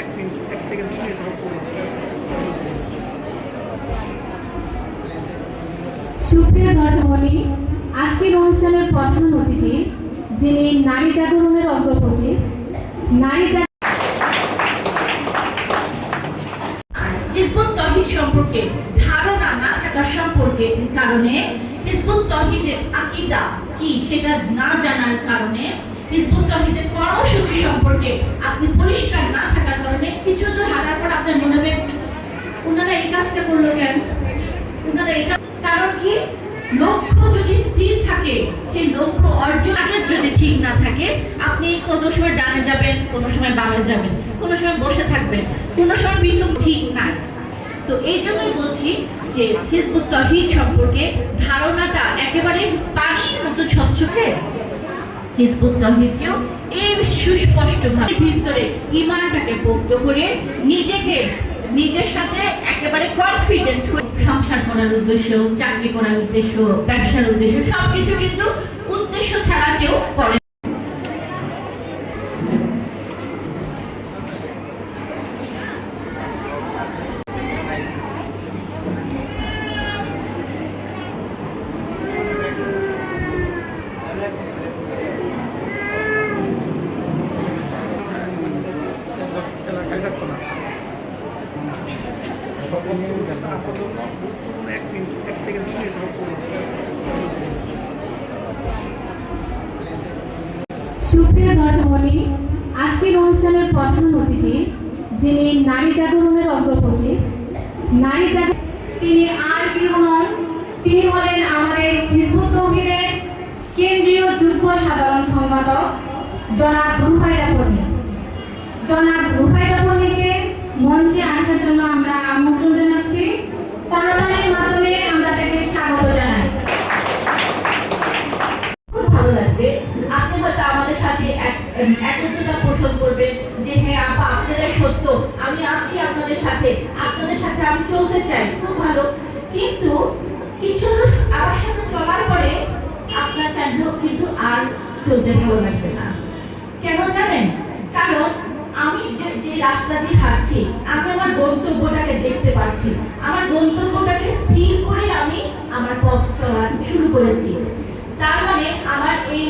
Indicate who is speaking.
Speaker 1: এক মিনিট এক থেকে দু মিনিট।
Speaker 2: সুপ্রিয় দর্শকমণি আজকের অনুষ্ঠানের প্রধান অতিথি, যিনি নারী জাগরণের অগ্রপথে নারী
Speaker 3: হিজবুত তহিদ সম্পর্কে ধারণা না থাকার সম্পর্কে কারণে হিজবুত তহিদের আকিদা কি সেটা না জানার কারণে হিজবুত তহিদের কর্মসূচি সম্পর্কে আপনি পরিষ্কার না থাকার কারণে কিছু তো হারার পর আপনার মনে হবে ওনারা এই কাজটা করল কেন? ওনারা এই কাজ কারণ কি? লক্ষ্য যদি স্থির থাকে, সেই লক্ষ্য অর্জন যদি ঠিক না থাকে, আপনি কোনো সময় ডানে যাবেন, কোনো সময় বামে যাবেন, কোনো সময় বসে থাকবেন, কোনো সময় পিছন ঠিক নাই। তো এই জন্যই বলছি যে হিজবুত তহিদ সম্পর্কে ধারণাটা একেবারে পানির মতো স্বচ্ছছে হিজবুত তহিদকেও এই সুস্পষ্টভাবে ভিতরে ইমানটাকে পোক্ত করে নিজেকে নিজের সাথে একেবারে কনফিডেন্ট হয়ে সংসার করার উদ্দেশ্য, চাকরি করার উদ্দেশ্য, ব্যবসার উদ্দেশ্য, সবকিছু কিন্তু উদ্দেশ্য ছাড়া কেউ করে না।
Speaker 1: খেলা খালি থাকতো না মিনিট
Speaker 2: সুপ্রিয় দর্শকমণি আজকের অনুষ্ঠানের প্রধান অতিথি, যিনি নারী জাগরণের অগ্রপথে নারী তিনি আর কেউ নন, তিনি হলেন আমাদের হিজবুত তৌহিদের কেন্দ্রীয় যুগ্ম সাধারণ সম্পাদক জনাব রুহাইদা পর্ণি জনাব রুহাইদা পর্ণিকে মঞ্চে আসার জন্য আমরা আমন্ত্রণ জানাচ্ছি। করতালির মাধ্যমে আমরা তাকে স্বাগত জানাই।
Speaker 3: আপনি হয়তো আমাদের সাথে একত্রতা পোষণ করবেন যে হ্যাঁ আপা, আপনারা সত্য। আমি আছি আপনাদের সাথে। আপনাদের সাথে আমি চলতে চাই। খুব ভালো। কিন্তু কিছু আমার সাথে চলার পরে আপনার কেন কিন্তু আর চলতে ভালো লাগবে না। কেন জানেন? রাস্তা দিয়ে হাঁটছি। আমি আমার গন্তব্যটাকে দেখতে পাচ্ছি। আমার গন্তব্যটাকে স্থির করে আমি আমার পথ চলা শুরু করেছি। তার মানে আমার এই